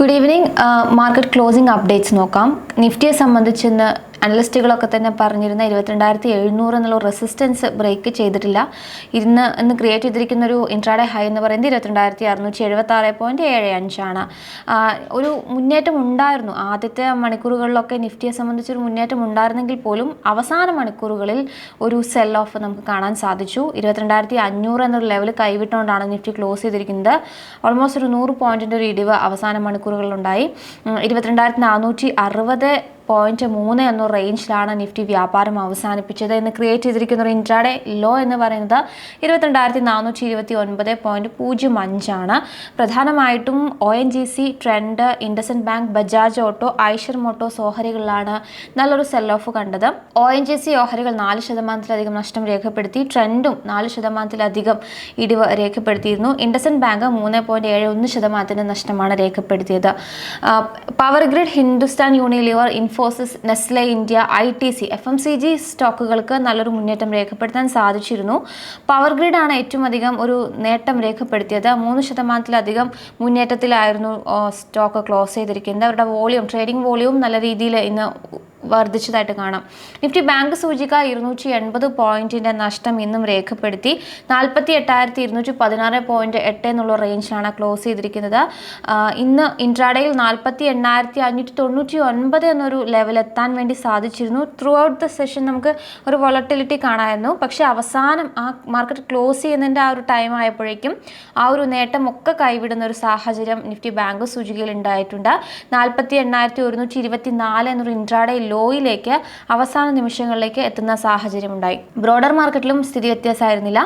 Good evening market closing updates നോക്കാം. നിഫ്റ്റിയെ സംബന്ധിച്ച് ഇന്ന് അനലിസ്റ്റുകളൊക്കെ തന്നെ പറഞ്ഞിരുന്ന ഇരുപത്തിരണ്ടായിരത്തി എഴുന്നൂറ് എന്നുള്ള റെസിസ്റ്റൻസ് ബ്രേക്ക് ചെയ്തിട്ടില്ല. ഇന്ന് ഇന്ന് ക്രിയേറ്റ് ചെയ്തിരിക്കുന്ന ഒരു ഇൻട്രാഡേ ഹൈ എന്ന് പറയുന്നത് ഇരുപത്തിരണ്ടായിരത്തി അറുന്നൂറ്റി എഴുപത്തി ആറ് പോയിന്റ് ഏഴ് അഞ്ചാണ്. ഒരു മുന്നേറ്റം ഉണ്ടായിരുന്നു. ആദ്യത്തെ മണിക്കൂറുകളിലൊക്കെ നിഫ്റ്റിയെ സംബന്ധിച്ചൊരു മുന്നേറ്റം ഉണ്ടായിരുന്നെങ്കിൽ പോലും അവസാന മണിക്കൂറുകളിൽ ഒരു സെൽ ഓഫ് നമുക്ക് കാണാൻ സാധിച്ചു. ഇരുപത്തിരണ്ടായിരത്തി അഞ്ഞൂറ് എന്നൊരു ലെവൽ കൈവിട്ടുകൊണ്ടാണ് നിഫ്റ്റി ക്ലോസ് ചെയ്തിരിക്കുന്നത്. ഓൾമോസ്റ്റ് ഒരു നൂറ് പോയിന്റിന്റെ ഒരു ഇടിവ് അവസാന മണിക്കൂറുകളിലുണ്ടായി. ഇരുപത്തിരണ്ടായിരത്തി നാനൂറ്റി അറുപത് പോയിന്റ് മൂന്ന് എന്ന റേഞ്ചിലാണ് നിഫ്റ്റി വ്യാപാരം അവസാനിപ്പിച്ചത്. ഇന്ന് ക്രിയേറ്റ് ചെയ്തിരിക്കുന്ന ഒരു ഇൻട്രാഡേ ലോ എന്ന് പറയുന്നത് ഇരുപത്തിരണ്ടായിരത്തി നാനൂറ്റി ഇരുപത്തി ഒൻപത് പോയിന്റ് പൂജ്യം അഞ്ചാണ്. പ്രധാനമായിട്ടും O N G C trend IndusInd bank Bajaj auto Eicher motor ഓഹരികളിലാണ് നല്ലൊരു സെൽ ഓഫ് കണ്ടത്. ഒ എൻ ജി സി ഓഹരികൾ നാല് ശതമാനത്തിലധികം നഷ്ടം രേഖപ്പെടുത്തി. ട്രെൻഡും നാല് ശതമാനത്തിലധികം ഇടിവ് രേഖപ്പെടുത്തിയിരുന്നു. ഇൻഡസൻ ബാങ്ക് മൂന്ന് പോയിന്റ് ഏഴ് ഒന്ന് ശതമാനത്തിന്റെ നഷ്ടമാണ് രേഖപ്പെടുത്തിയത്. Power grid Hindustan Unilever Infosys Nestle India I T C F M C G സ്റ്റോക്കുകൾക്ക് നല്ലൊരു മുന്നേറ്റം രേഖപ്പെടുത്താൻ സാധിച്ചിരുന്നു. പവർ ഗ്രിഡാണ് ഏറ്റവും അധികം ഒരു നേട്ടം രേഖപ്പെടുത്തിയത്. മൂന്ന് ശതമാനത്തിലധികം മുന്നേറ്റത്തിലായിരുന്നു സ്റ്റോക്ക് ക്ലോസ് ചെയ്തിരിക്കുന്നത്. അവരുടെ വോളിയം ട്രേഡിംഗ് വോളിയം നല്ല രീതിയിൽ ഇന്ന് വർദ്ധിച്ചതായിട്ട് കാണാം. നിഫ്റ്റി ബാങ്ക് സൂചിക ഇരുന്നൂറ്റി എൺപത് പോയിന്റിന്റെ നഷ്ടം ഇന്നും രേഖപ്പെടുത്തി. നാൽപ്പത്തി എട്ടായിരത്തി ഇരുന്നൂറ്റി പതിനാറ് പോയിന്റ് എട്ട് എന്നുള്ള റേഞ്ചിലാണ് ക്ലോസ് ചെയ്തിരിക്കുന്നത്. ഇന്ന് ഇൻട്രാഡയിൽ നാൽപ്പത്തി എണ്ണായിരത്തി അഞ്ഞൂറ്റി തൊണ്ണൂറ്റി ഒൻപത് എന്നൊരു ലെവൽ എത്താൻ വേണ്ടി സാധിച്ചിരുന്നു. ത്രൂ ഔട്ട് ദ സെഷൻ നമുക്ക് ഒരു വോളട്ടിലിറ്റി കാണാമായിരുന്നു. പക്ഷേ അവസാനം ആ മാർക്കറ്റ് ക്ലോസ് ചെയ്യുന്നതിന്റെ ആ ഒരു ടൈം ആയപ്പോഴേക്കും ആ ഒരു നേട്ടം ഒക്കെ കൈവിടുന്ന ഒരു സാഹചര്യം നിഫ്റ്റി ബാങ്ക് സൂചികയിൽ ഉണ്ടായിട്ടുണ്ട്. നാൽപ്പത്തി എണ്ണായിരത്തി ഒരുന്നൂറ്റി ഇരുപത്തി നാല് എന്നൊരു ഇൻട്രാഡേ ലോയിലേക്ക് അവസാന നിമിഷങ്ങളിലേക്ക് എത്തുന്ന സാഹചര്യം ഉണ്ടായി. ബ്രോഡർ മാർക്കറ്റിലും സ്ഥിതി വ്യത്യാസമായിരുന്നില്ല.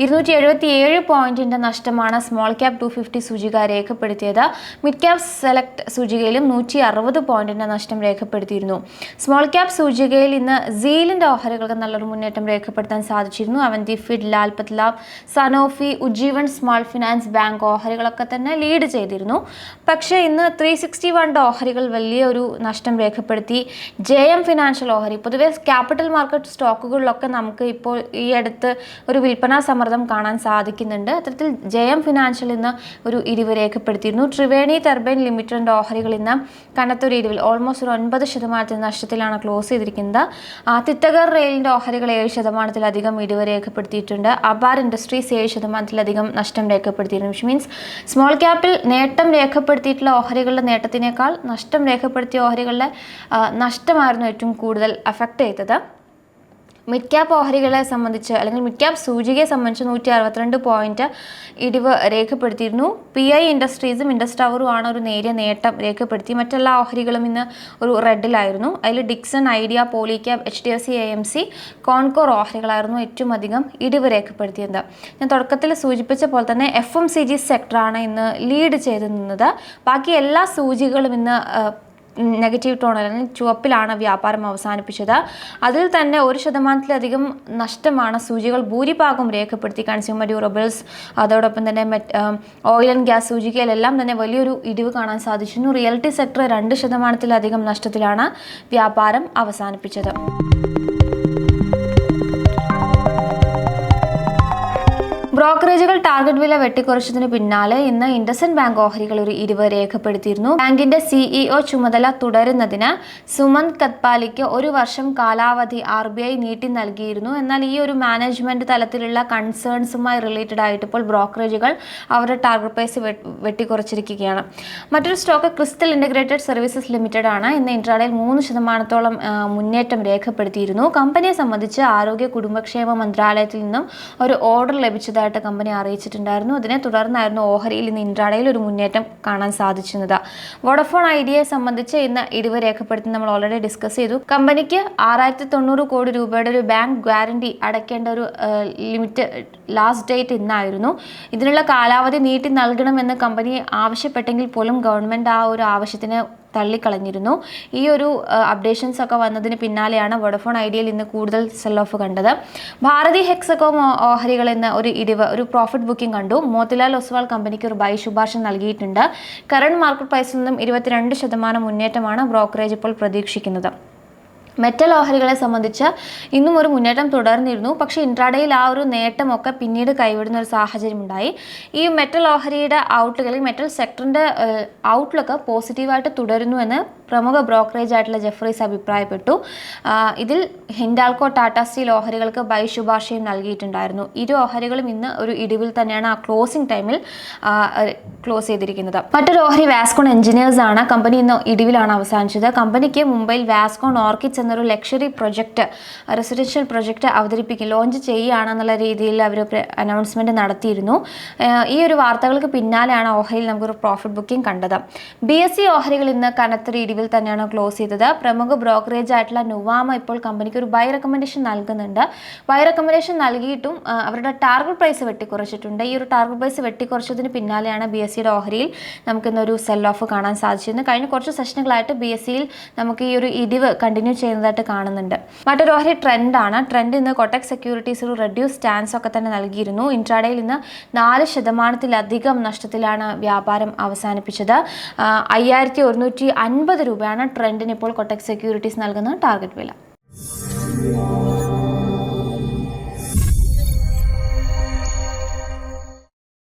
ഇരുന്നൂറ്റി എഴുപത്തി ഏഴ് പോയിന്റിന്റെ നഷ്ടമാണ് സ്മോൾ ക്യാപ് ടു ഫിഫ്റ്റി സൂചിക രേഖപ്പെടുത്തിയത്. മിഡ് ക്യാപ് സെലക്ട് സൂചികയിലും നൂറ്റി അറുപത് പോയിന്റിന്റെ നഷ്ടം രേഖപ്പെടുത്തിയിരുന്നു. സ്മോൾ ക്യാപ് സൂചികയിൽ ഇന്ന് സീലിന്റെ ഓഹരികൾക്ക് നല്ലൊരു മുന്നേറ്റം രേഖപ്പെടുത്താൻ സാധിച്ചിരുന്നു. Avanti Feeds Lal PathLabs Sanofi Ujjivan small finance bank ഓഹരികളൊക്കെ തന്നെ ലീഡ് ചെയ്തിരുന്നു. പക്ഷേ ഇന്ന് ത്രീ സിക്സ്റ്റി വണ്ടെ ഓഹരികൾ വലിയൊരു നഷ്ടം രേഖപ്പെടുത്തി. ജെ എം ഫിനാൻഷ്യൽ ഓഹരി പൊതുവെ ക്യാപിറ്റൽ മാർക്കറ്റ് സ്റ്റോക്കുകളിലൊക്കെ നമുക്ക് ഇപ്പോൾ ഈ അടുത്ത് ഒരു വിൽപ്പനാ സമ്മർദ്ദം കാണാൻ സാധിക്കുന്നുണ്ട്. അത്തരത്തിൽ ജെ എം ഫിനാൻഷ്യൽ ഇന്ന് ഒരു ഇരിവ് രേഖപ്പെടുത്തിയിരുന്നു. ത്രിവേണി ടർബൈൻ ലിമിറ്റഡിന്റെ ഓഹരികൾ ഇന്ന് കനത്തൊരു ഇരിവിൽ ഓൾമോസ്റ്റ് ഒരു ഒൻപത് ശതമാനത്തിന് നഷ്ടത്തിലാണ് ക്ലോസ് ചെയ്തിരിക്കുന്നത്. തിത്തഗർ റെയിലിന്റെ ഓഹരികൾ ഏഴ് ശതമാനത്തിലധികം ഇടിവ് രേഖപ്പെടുത്തിയിട്ടുണ്ട്. അബാർ ഇൻഡസ്ട്രീസ് ഏഴ് ശതമാനത്തിലധികം നഷ്ടം രേഖപ്പെടുത്തിയിരുന്നു വിച്ച് മീൻസ് സ്മോൾ ക്യാപ്പിൽ നേട്ടം രേഖപ്പെടുത്തിയിട്ടുള്ള ഓഹരികളുടെ നേട്ടത്തിനേക്കാൾ നഷ്ടം രേഖപ്പെടുത്തിയ ഓഹരികളുടെ നഷ്ടമായിരുന്നു ഏറ്റവും കൂടുതൽ അഫക്റ്റ് ചെയ്തത്. മിഡ് ക്യാപ്പ് ഓഹരികളെ സംബന്ധിച്ച് അല്ലെങ്കിൽ മിഡ് ക്യാപ്പ് സൂചികയെ സംബന്ധിച്ച് നൂറ്റി അറുപത്തിരണ്ട് പോയിന്റ് ഇടിവ് രേഖപ്പെടുത്തിയിരുന്നു. പി ഐ ഇൻഡസ്ട്രീസും ഇൻഡസ്ട്രവറും ആണ് ഒരു നേരിയ നേട്ടം രേഖപ്പെടുത്തി. മറ്റെല്ലാ ഓഹരികളും ഇന്ന് ഒരു റെഡിലായിരുന്നു. അതിൽ Dixon Idea Polycab H D F C A M C Concor ഓഹരികളായിരുന്നു ഏറ്റവും അധികം ഇടിവ് രേഖപ്പെടുത്തിയത്. ഞാൻ തുടക്കത്തിൽ സൂചിപ്പിച്ച പോലെ തന്നെ എഫ് എം സി ജി സെക്ടറാണ് ഇന്ന് ലീഡ് ചെയ്ത് നിന്നത്. ബാക്കി എല്ലാ സൂചികളും ഇന്ന് നെഗറ്റീവ് ടോണിൽ അല്ലെങ്കിൽ ചുവപ്പിലാണ് വ്യാപാരം അവസാനിപ്പിച്ചത്. അതിൽ തന്നെ ഒരു ശതമാനത്തിലധികം നഷ്ടമാണ് സൂചികൾ ഭൂരിഭാഗം രേഖപ്പെടുത്തി. കൺസ്യൂമർ ഡ്യൂറബിൾസ് അതോടൊപ്പം തന്നെ ഓയിൽ ആൻഡ് ഗ്യാസ് സൂചികയിലെല്ലാം തന്നെ വലിയൊരു ഇടിവ് കാണാൻ സാധിച്ചിരുന്നു. റിയൽറ്റി സെക്ടർ രണ്ട് ശതമാനത്തിലധികം നഷ്ടത്തിലാണ് വ്യാപാരം അവസാനിപ്പിച്ചത്. ബ്രോക്കറേജുകൾ ടാർഗറ്റ് വില വെട്ടിക്കുറച്ചതിന് പിന്നാലെ ഇന്ന് ഇൻഡസൻ ബാങ്ക് ഓഹരികൾ ഒരു ഇടിവ് രേഖപ്പെടുത്തിയിരുന്നു. ബാങ്കിന്റെ സിഇഒ ചുമതല തുടരുന്നതിന് സുമന്ത് കത്പാലിക്ക് ഒരു വർഷം കാലാവധി ആർ ബി ഐ നീട്ടി നൽകിയിരുന്നു. എന്നാൽ ഈ ഒരു മാനേജ്മെന്റ് തലത്തിലുള്ള കൺസേൺസുമായി റിലേറ്റഡ് ആയിട്ട് ഇപ്പോൾ ബ്രോക്കറേജുകൾ അവരുടെ ടാർഗറ്റ് പ്രൈസ് വെട്ടിക്കുറച്ചിരിക്കുകയാണ്. മറ്റൊരു stock Crystal Integrated Services Limited ആണ്. ഇന്ന് ഇൻട്രാഡയിൽ മൂന്ന് ശതമാനത്തോളം മുന്നേറ്റം രേഖപ്പെടുത്തിയിരുന്നു. കമ്പനിയെ സംബന്ധിച്ച് ആരോഗ്യ കുടുംബക്ഷേമ മന്ത്രാലയത്തിൽ നിന്നും ഒരു ഓർഡർ ലഭിച്ചതായിട്ട് കമ്പനി അറിയിച്ചിട്ടുണ്ടായിരുന്നു. അതിനെ തുടർന്നായിരുന്നു ഓഹരിയിൽ ഇന്ന് ഇൻട്രാഡയിൽ ഒരു മുന്നേറ്റം കാണാൻ സാധിച്ചിരുന്നത്. വോഡഫോൺ ഐഡിയയെ സംബന്ധിച്ച് ഇന്ന് ഇടിവ് രേഖപ്പെടുത്തി നമ്മൾ ഓൾറെഡി ഡിസ്കസ് ചെയ്തു. കമ്പനിക്ക് ആറായിരത്തി തൊണ്ണൂറ് കോടി രൂപയുടെ ഒരു ബാങ്ക് ഗ്യാരണ്ടി അടയ്ക്കേണ്ട ഒരു ലിമിറ്റ് ലാസ്റ്റ് ഡേറ്റ് ഇന്നായിരുന്നു. ഇതിനുള്ള കാലാവധി നീട്ടി നൽകണമെന്ന് കമ്പനി ആവശ്യപ്പെട്ടെങ്കിൽ പോലും ഗവൺമെന്റ് ആ ഒരു ആവശ്യത്തിന് തള്ളിക്കളഞ്ഞിരുന്നു. ഈ ഒരു അപ്ഡേഷൻസ് ഒക്കെ വന്നതിന് പിന്നാലെയാണ് വോഡഫോൺ ഐഡിയയിൽ ഇന്ന് കൂടുതൽ സെൽ ഓഫ് കണ്ടത്. ഭാരതി ഹെക്സകോം ഓഹരികൾ എന്ന ഒരു ഇടിവ് ഒരു പ്രോഫിറ്റ് ബുക്കിംഗ് കണ്ടു. മോത്തിലാൽ ഒസ്വാൾ കമ്പനിക്ക് ഒരു ബൈ ശുപാർശ നൽകിയിട്ടുണ്ട്. കറണ്ട് മാർക്കറ്റ് പ്രൈസിൽ നിന്നും ഇരുപത്തിരണ്ട് ശതമാനം മുന്നേറ്റമാണ് ബ്രോക്കറേജ് ഇപ്പോൾ പ്രതീക്ഷിക്കുന്നത്. മെറ്റൽ ഓഹരികളെ സംബന്ധിച്ച് ഇന്നും ഒരു മുന്നേറ്റം തുടർന്നിരുന്നു. പക്ഷേ ഇൻട്രാഡേയിൽ ആ ഒരു നേട്ടമൊക്കെ പിന്നീട് കൈവിടുന്ന ഒരു സാഹചര്യം ഉണ്ടായി ഈ മെറ്റൽ ഓഹരിയുടെ ഔട്ട്ലുക്ക് അല്ലെങ്കിൽ മെറ്റൽ സെക്ടറിന്റെ ഔട്ട്ലുക്ക് പോസിറ്റീവായിട്ട് തുടരുന്നു എന്ന് പ്രമുഖ ബ്രോക്കറേജ് ആയിട്ടുള്ള ജെഫ്രീസ് അഭിപ്രായപ്പെട്ടു. ഇതിൽ ഹിൻഡാൽക്കോ ടാറ്റാ സ്റ്റീൽ ഓഹരികൾക്ക് ബൈ ശുപാർശയും നൽകിയിട്ടുണ്ടായിരുന്നു. ഇരു ഓഹരികളും ഇന്ന് ഒരു ഇടിവിൽ തന്നെയാണ് ആ ക്ലോസിംഗ് ടൈമിൽ ക്ലോസ് ചെയ്തിരിക്കുന്നത്. മറ്റൊരു ഓഹരി വാസ്കോൺ എഞ്ചിനീയേഴ്സ് ആണ്. കമ്പനി ഇന്ന് ഇടിവിലാണ് അവസാനിച്ചത്. കമ്പനിക്ക് മുംബൈയിൽ വാസ്കോൺ എന്നൊരു ലക്ഷറി പ്രൊജക്ട് റെസിഡൻഷ്യൽ പ്രൊജക്ട് അവതരിപ്പിക്കും ലോഞ്ച് ചെയ്യുകയാണെന്നുള്ള രീതിയിൽ അവർ അനൗൺസ്മെന്റ് നടത്തിയിരുന്നു. ഈ ഒരു വാർത്തകൾക്ക് പിന്നാലെയാണ് ഓഹരിയിൽ നമുക്കൊരു പ്രോഫിറ്റ് ബുക്കിംഗ് കണ്ടത്. ബി എസ് സി ഓഹരികൾ ഇന്ന് കനത്ത ഇടിവിൽ തന്നെയാണ് ക്ലോസ് ചെയ്തത്. പ്രമുഖ ബ്രോക്കറേജ് ആയിട്ടുള്ള നുവാമ ഇപ്പോൾ കമ്പനിക്ക് ഒരു ബൈ റെക്കമെൻഡേഷൻ നൽകുന്നുണ്ട്. ബൈ റെക്കമെൻഡേഷൻ നൽകിയിട്ടും അവരുടെ ടാർഗറ്റ് പ്രൈസ് വെട്ടിക്കുറച്ചിട്ടുണ്ട്. ഈ ഒരു ടാർഗറ്റ് പ്രൈസ് വെട്ടിക്കുറച്ചതിന് പിന്നാലെയാണ് ബി എസ് സിയുടെ ഓഹരിയിൽ നമുക്കിന്നൊരു സെൽ ഓഫ് കാണാൻ സാധിച്ചിരുന്നത്. കഴിഞ്ഞ കുറച്ച് സെഷനുകളായിട്ട് ബി എസ് സിയിൽ നമുക്ക് ഈ ഒരു ഇടിവ് കണ്ടിന്യൂ ചെയ്യുന്നതായിട്ട് കാണുന്നുണ്ട്. മറ്റൊരു ഓഹരി ട്രെൻഡാണ്. ട്രെൻഡ് ഇന്ന് കൊട്ടക് സെക്യൂരിറ്റീസ് ഒരു റെഡ്യൂസ് സ്റ്റാൻസ് ഒക്കെ തന്നെ നൽകിയിരുന്നു. ഇൻട്രാഡേയിൽ ഇന്ന് നാല് ശതമാനത്തിലധികം നഷ്ടത്തിലാണ് വ്യാപാരം അവസാനിപ്പിച്ചത്. അയ്യായിരത്തി ഒരുന്നൂറ്റി അൻപത് രൂപയാണ് ട്രെൻഡിന് ഇപ്പോൾ കൊട്ടക് സെക്യൂരിറ്റീസ് നൽകുന്ന ടാർഗറ്റ് വില.